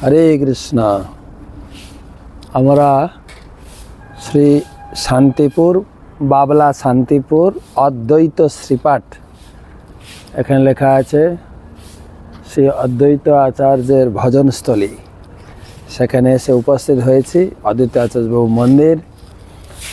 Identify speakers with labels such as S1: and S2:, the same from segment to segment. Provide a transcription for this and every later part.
S1: হরে কৃষ্ণ। আমরা শ্রী শান্তিপুর, বাবলা শান্তিপুর, অদ্বৈত শ্রীপাঠ। এখানে লেখা আছে, শ্রী অদ্বৈত আচার্যের ভজনস্থলী। সেখানে এসে উপস্থিত হয়েছি, অদ্বৈত আচার্যবাবু মন্দির।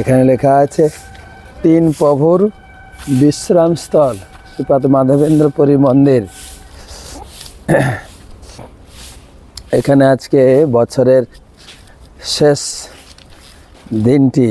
S1: এখানে লেখা আছে, তিন প্রভুর বিশ্রামস্থল শ্রীপাদ মাধবেন্দ্রপুরী মন্দির। এখানে আজকে বছরের শেষ দিনটি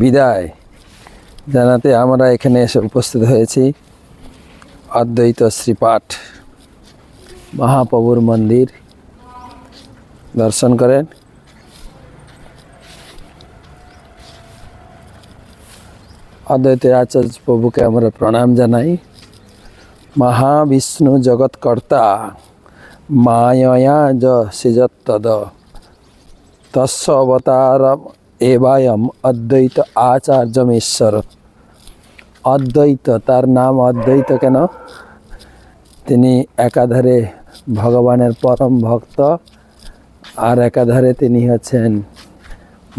S1: বিদায়। জানাতে আমরা এখানে এসে উপস্থিত হয়েছি। অদ্বৈত শ্রীপাঠ মহাপ্রভুর মন্দির। দর্শন করেন। অদ্বৈত আচার্য প্রভুকে আমরা প্রণাম জানাই। মহাবিষ্ণু জগৎকর্তা। মায়য়া য সৃজত্তদ তস্য অবতার এবায়ম অদ্বৈত আচার্যমেশ্বর। অদ্বৈত, তার নাম অদ্বৈত কেন? তিনি একাধারে ভগবানের পরম ভক্ত, আর একাধারে তিনি হচ্ছেন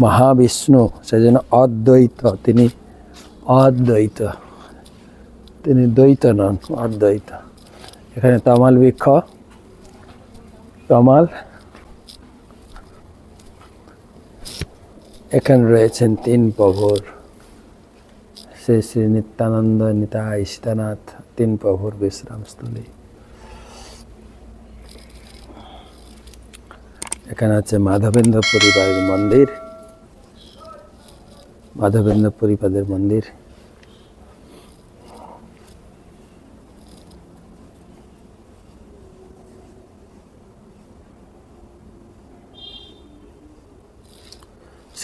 S1: মহাবিষ্ণু, সেজন্য অদ্বৈত। তিনি অদ্বৈত। তিনি দ্বৈত নন, অদ্বৈত। এখানে তামাল বৃক্ষ। তমাল এখানে রয়েছেন তিন প্রভুর, শ্রী শ্রী নিত্যানন্দ নিতাই সীতানাথ তিন প্রভুর বিশ্রামস্থলী এখানে আছে মাধবেন্দ্র পরিবারের মন্দির, মাধবেন্দ্র পরিবাদের মন্দির।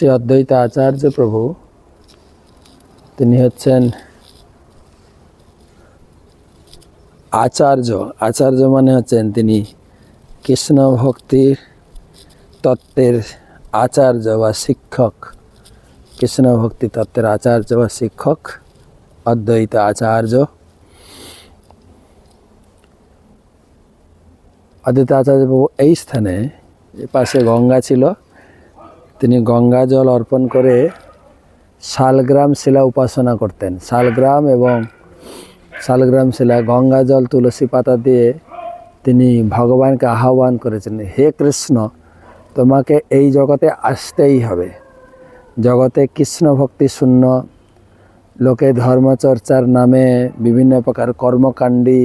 S1: শ্রী অদ্বৈত আচার্য প্রভু, তিনি হচ্ছেন আচার্য। আচার্য মানে হচ্ছেন তিনি কৃষ্ণ ভক্তির তত্ত্বের আচার্য বা শিক্ষক। কৃষ্ণ ভক্তি তত্ত্বের আচার্য বা শিক্ষক, অদ্বৈত আচার্য। অদ্বৈত আচার্য প্রভু এই স্থানে পাশে গঙ্গা ছিল। তিনি গঙ্গা জল অর্পণ করে শালগ্রাম শিলা উপাসনা করতেন। শালগ্রাম এবং শালগ্রাম শিলা, গঙ্গা জল, তুলসী পাতা দিয়ে তিনি ভগবানকে আহ্বান করেছেন, হে কৃষ্ণ, তোমাকে এই জগতে আসতেই হবে। জগতে কৃষ্ণ ভক্তি শূন্য, লোকে ধর্মচর্চার নামে বিভিন্ন প্রকার কর্মকাণ্ডী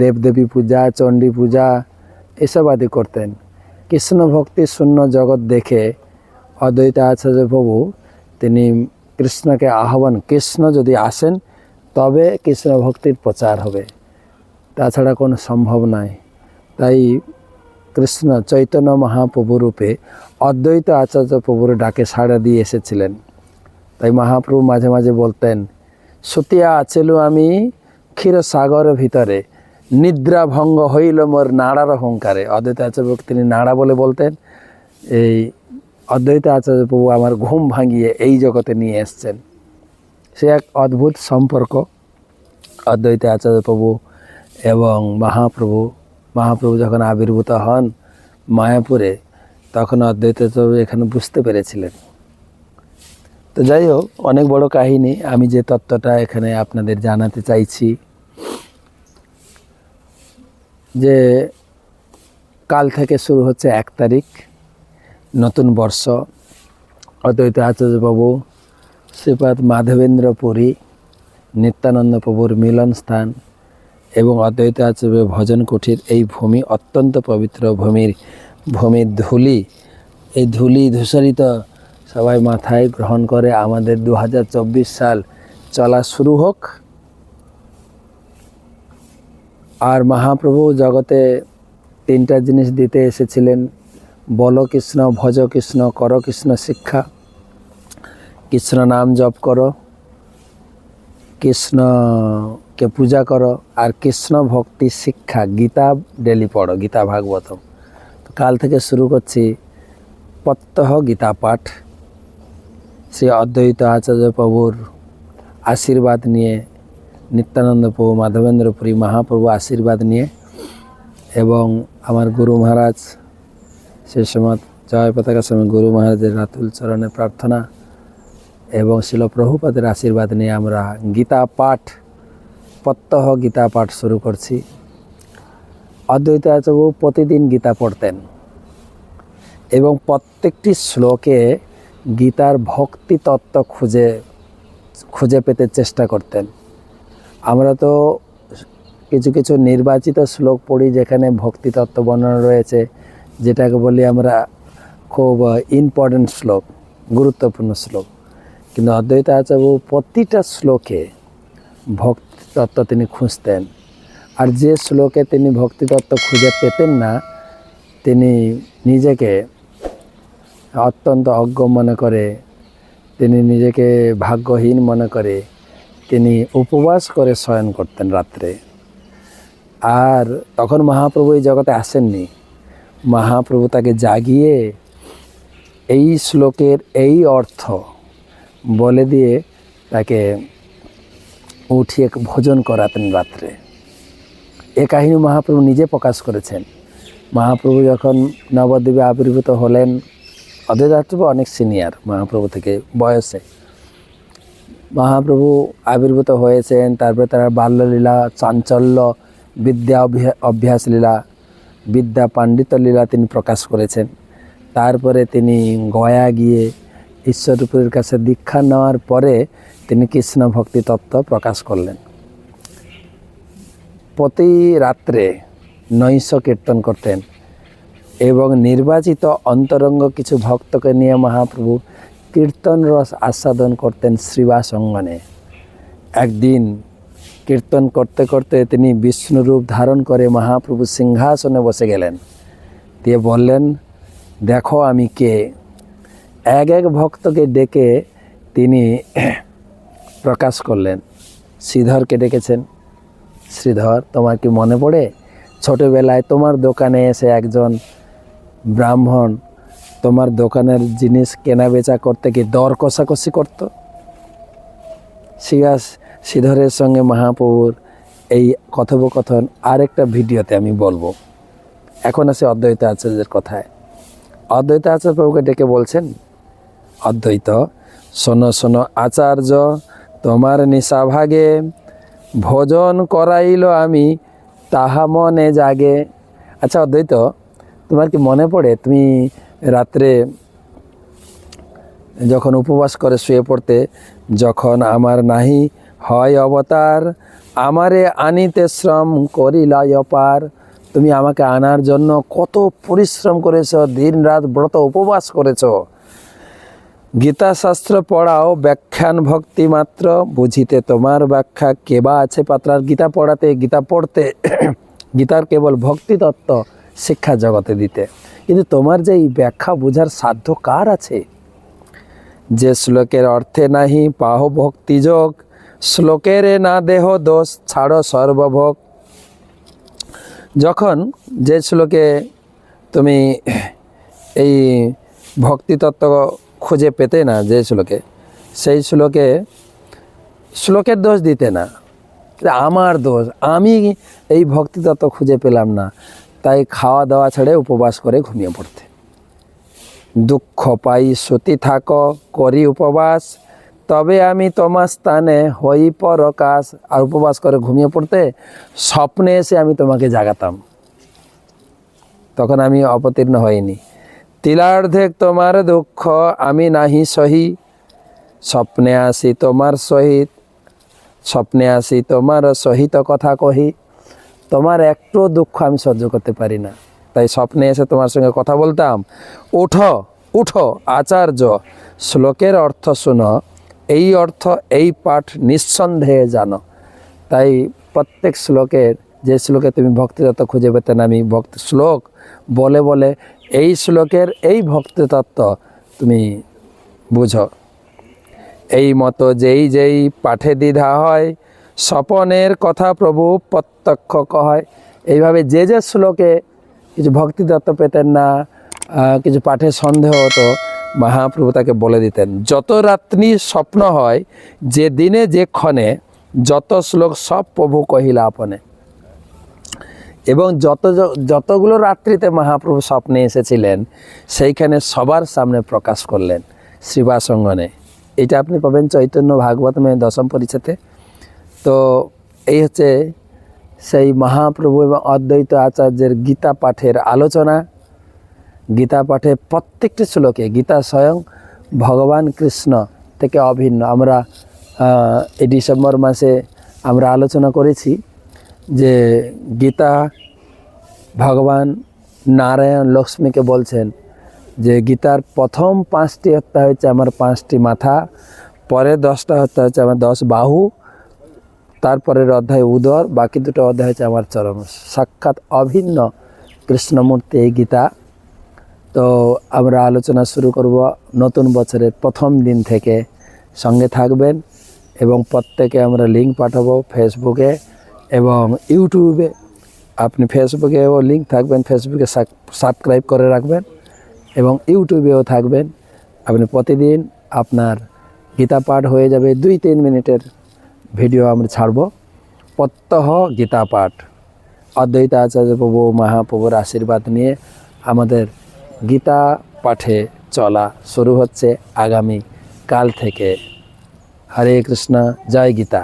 S1: দেবদেবী পূজা, চণ্ডী পূজা, এসব আদি করতেন। কৃষ্ণ ভক্তি শূন্য জগৎ দেখে অদ্বৈত আচার্য প্রভু তিনি কৃষ্ণকে আহ্বান, কৃষ্ণ যদি আসেন, তবে কৃষ্ণ ভক্তির প্রচার হবে। তাছাড়া কোনো সম্ভব নয়। তাই কৃষ্ণ চৈতন্য মহাপ্রভু রূপে অদ্বৈত আচার্য প্রভুর ডাকে সাড়া দিয়ে এসেছিলেন। তাই মহাপ্রভু মাঝে মাঝে বলতেন, সুতিয়া আছেলু আমি ক্ষীরসাগরের ভিতরে নিদ্রা ভঙ্গ হইল মোর নাড়ার অহংকারে। অদ্বৈত আচার্য তিনি নাড়া বলে বলতেন, এই অদ্বৈত আচার্য প্রভু আমার ঘুম ভাঙিয়ে এই জগতে নিয়ে এসছেন। সে এক অদ্ভুত সম্পর্ক অদ্বৈত আচার্য প্রভু এবং মহাপ্রভু। মহাপ্রভু যখন আবির্ভূত হন মায়াপুরে, তখন অদ্বৈত প্রভু এখানে বুঝতে পেরেছিলেন। তো যাই হোক, অনেক বড় কাহিনী। আমি যে তত্ত্বটা এখানে আপনাদের জানাতে চাইছি যে কাল থেকে শুরু হচ্ছে এক তারিখ, নতুন বর্ষ। অদ্বৈত আচার্যবাবু শ্রীপাদ মাধবেন্দ্র পুরী, নিত্যানন্দ প্রভুর মিলন স্থান এবং অদ্বৈত আচার্য ভজন কুঠির এই ভূমি, অত্যন্ত পবিত্র ভূমির ভূমির ধুলি। এই ধুলি ধূসরিত সবাই মাথায় গ্রহণ করে আমাদের দু হাজার চব্বিশ সাল চলা শুরু হোক। আর মহাপ্রভু জগতে তিনটা জিনিস দিতে এসেছিলেন। বল কৃষ্ণ, ভজ কৃষ্ণ, কর কৃষ্ণ, শিক্ষা। কৃষ্ণ নাম জপ করো। কৃষ্ণকে পূজা করো। আর কৃষ্ণ ভক্তি শিক্ষা, গীতা ডেলি পড়ো, গীতা ভাগবতম। তো কাল থেকে শুরু করছি প্রত্যহ গীতা পাঠ। শ্রী অদ্বৈত আচার্য প্রভুর আশীর্বাদ নিয়ে নিত্যানন্দ প্রভু মাধবেন্দ্র পুরী মহাপ্রভু আশীর্বাদ নিয়ে এবং আমার গুরু মহারাজ সে সময় জয় পতাকা সময় গুরু মহারাজের রাতুল চরণের প্রার্থনা এবং শিল প্রভুপাদের আশীর্বাদ নিয়ে আমরা গীতা পাঠ, প্রত্যহ গীতা পাঠ শুরু করছি। অদ্বৈত আচার্য প্রতিদিন গীতা পড়তেন এবং প্রত্যেকটি শ্লোকে গীতার ভক্তি তত্ত্ব খুঁজে খুঁজে পেতে চেষ্টা করতেন। আমরা তো কিছু কিছু নির্বাচিত শ্লোক পড়ি যেখানে ভক্তি তত্ত্ব বর্ণনা রয়েছে, যেটাকে বলি আমরা খুব ইম্পর্টেন্ট শ্লোক, গুরুত্বপূর্ণ শ্লোক। কিন্তু অদ্বৈত আচার্য প্রতিটা শ্লোকে ভক্তি তত্ত্ব তিনি খুঁজতেন। আর যে শ্লোকে তিনি ভক্তি তত্ত্ব খুঁজে পেতেন না, তিনি নিজেকে অত্যন্ত অজ্ঞ মনে করে, তিনি নিজেকে ভাগ্যহীন মনে করে তিনি উপবাস করে শয়ন করতেন রাত্রে। আর তখন মহাপ্রভু এই জগতে আসেননি। মহাপ্রভু তাকে জাগিয়ে এই শ্লোকের এই অর্থ বলে দিয়ে তাকে উঠিয়ে ভোজন করাতেন রাত্রে। এ কাহিনী মহাপ্রভু নিজে প্রকাশ করেছেন। মহাপ্রভু যখন নবদ্বীপে আবির্ভূত হলেন অদ্বৈতাচার্য অনেক সিনিয়র মহাপ্রভু থেকে বয়সে। মহাপ্রভু আবির্ভূত হয়েছেন, তারপরে তারা বাল্যলীলা, চাঞ্চল্য, বিদ্যা অভ্যা- অভ্যাস লীলা বিদ্যা পাণ্ডিত্য লীলা তিনি প্রকাশ করেছেন। তারপরে তিনি গয়া গিয়ে ঈশ্বরপুরের কাছে দীক্ষা নেওয়ার পরে তিনি কৃষ্ণ ভক্তি তত্ত্ব প্রকাশ করলেন। প্রতি রাত্রে নৈশ কীর্তন করতেন এবং নির্বাচিত অন্তরঙ্গ কিছু ভক্তকে নিয়ে মহাপ্রভু কীর্তন রস আস্বাদন করতেন শ্রীবাস অঙ্গনে একদিন কীর্তন করতে করতে তিনি বিষ্ণুরূপ ধারণ করে মহাপ্রভু সিংহাসনে বসে গেলেন। দিয়ে বললেন, দেখো আমি কে? এক এক ভক্তকে ডেকে তিনি প্রকাশ করলেন। শ্রীধরকে ডেকেছেন, শ্রীধর, তোমার কি মনে পড়ে? ছোটোবেলায় তোমার দোকানে এসে একজন ব্রাহ্মণ তোমার দোকানের জিনিস কেনা বেচা করতে কি দর কষাকষি করত? শিবাস শ্রীধরের সঙ্গে মহাপ্রভুর এই কথোপকথন আরেকটা ভিডিওতে আমি বলব। এখন আছে অদ্বৈত আচার্যের কথায়। অদ্বৈত আচার্য প্রভুকে ডেকে বলছেন, অদ্বৈত, শোনো শোনো আচার্য, তোমার নিশাভাগে ভোজন করাইল আমি, তাহা মনে জাগে। আচ্ছা অদ্বৈত, তোমার কি মনে পড়ে? তুমি রাত্রে যখন উপবাস করে শুয়ে পড়তে, যখন আমার নাহি হয় অবতার, আমারে আনিতে শ্রম করিলাই অপার। তুমি আমাকে আনার জন্য কত পরিশ্রম করেছ দিন রাত ব্রত উপবাস করেছ। গীতা শাস্ত্র পড়াও ব্যাখ্যান ভক্তি মাত্র, বুঝিতে তোমার ব্যাখ্যা কেবা আছে পাত্রার গীতা পড়াতে, গীতা পড়তে, গীতার কেবল ভক্তি তত্ত্ব শিক্ষা জগতে দিতে। কিন্তু তোমার যে এই ব্যাখ্যা বোঝার সাধ্য কার আছে? যে শ্লোকের অর্থে নাহি পাহ ভক্তিযোগ শ্লোকের না দেহ দোষ ছাড়ো সর্বভোগ। যখন যে শ্লোকে তুমি এই ভক্তিতত্ত্ব খুঁজে পেতে না যে শ্লোকে, সেই শ্লোকে শ্লোকের দোষ দিতে না। আমার দোষ, আমি এই ভক্তিতত্ত্ব খুঁজে পেলাম না। তাই খাওয়া দাওয়া ছেড়ে উপবাস করে ঘুমিয়ে পড়তে। দুঃখ পাই, সতী থাক, করি উপবাস। তবে আমি তোমার স্থানে হই পরকাশ। আর উপবাস করে ঘুমিয়ে পড়তে স্বপ্নে এসে আমি তোমাকে জাগাতাম। তখন আমি অবতীর্ণ হইনি। তিলার্ধেক তোমার দুঃখ, আমি নাহি সহি। স্বপ্নে আসি তোমার সহিত। স্বপ্নে আসি তোমার সহিত কথা কহি। তোমার একটু দুঃখ আমি সহ্য করতে পারি না। তাই স্বপ্নে এসে তোমার সঙ্গে কথা বলতাম, উঠো উঠো, আচার্য, শ্লোকের অর্থ শুনো, এই অর্থ, এই পাঠ নিঃসন্দেহে জানো। তাই প্রত্যেক শ্লোকের, যে শ্লোকে তুমি ভক্তিতত্ত্ব খুঁজে পেতে না, আমি ভক্তি শ্লোক, বলে বলে এই শ্লোকের এই ভক্তিতত্ত্ব তুমি বুঝো। এই মতো যেই যেই পাঠে দ্বিধা হয় স্বপনের কথা প্রভু প্রত্যক্ষ কয়। এইভাবে যে যে শ্লোকে কিছু ভক্তিতত্ত্ব পেতেন না কিছু পাঠে সন্দেহ হতো, মহাপ্রভু তাকে বলে দিতেন, যত রাত্রি স্বপ্ন হয়, যে দিনে যে ক্ষণে, যত শ্লোক সব প্রভু কহিলা আপনে। এবং যত যতগুলো রাত্রিতে মহাপ্রভু স্বপ্নে এসেছিলেন, সেইখানে সবার সামনে প্রকাশ করলেন শ্রীবাসঙ্গনে। এটা আপনি পাবেন চৈতন্য ভাগবতমে দশম পরিচ্ছেদে। তো এই হচ্ছে সেই মহাপ্রভু এবং অদ্বৈত আচার্যের গীতা পাঠের আলোচনা। গীতা পাঠে প্রত্যেকটি শ্লোকে গীতা স্বয়ং ভগবান কৃষ্ণ থেকে অভিন্ন। আমরা এই ডিসেম্বর মাসে আমরা আলোচনা করেছি যে গীতা ভগবান নারায়ণ লক্ষ্মীকে বলছেন যে গীতার প্রথম পাঁচটি হত্যা হচ্ছে আমার পাঁচটি মাথা পরে দশটা হত্যা হচ্ছে আমার দশ বাহু তারপরের অধ্যায় উদর, বাকি দুটো অধ্যায় হচ্ছে আমার চরম সাক্ষাৎ অভিন্ন কৃষ্ণমূর্তি এই গীতা। তো আমরা আলোচনা শুরু করব নতুন বছরের প্রথম দিন থেকে। সঙ্গে থাকবেন এবং প্রত্যেকে আমরা লিঙ্ক পাঠাবো ফেসবুকে এবং ইউটিউবে আপনি ফেসবুকেও লিঙ্ক থাকবেন ফেসবুকে সাবস্ক্রাইব করে রাখবেন এবং ইউটিউবেও থাকবেন। আপনি প্রতিদিন আপনার গীতা পাঠ হয়ে যাবে দুই তিন মিনিটের। ভিডিও আমরা ছাড়ব। প্রত্যহ গীতা পাঠ। অদ্বৈত আচার্য প্রভু, মহাপ্রভুর আশীর্বাদ নিয়ে আমাদের গীতা পাঠে চলা শুরু হচ্ছে আগামী কাল থেকে। হরে কৃষ্ণ, জয় গীতা।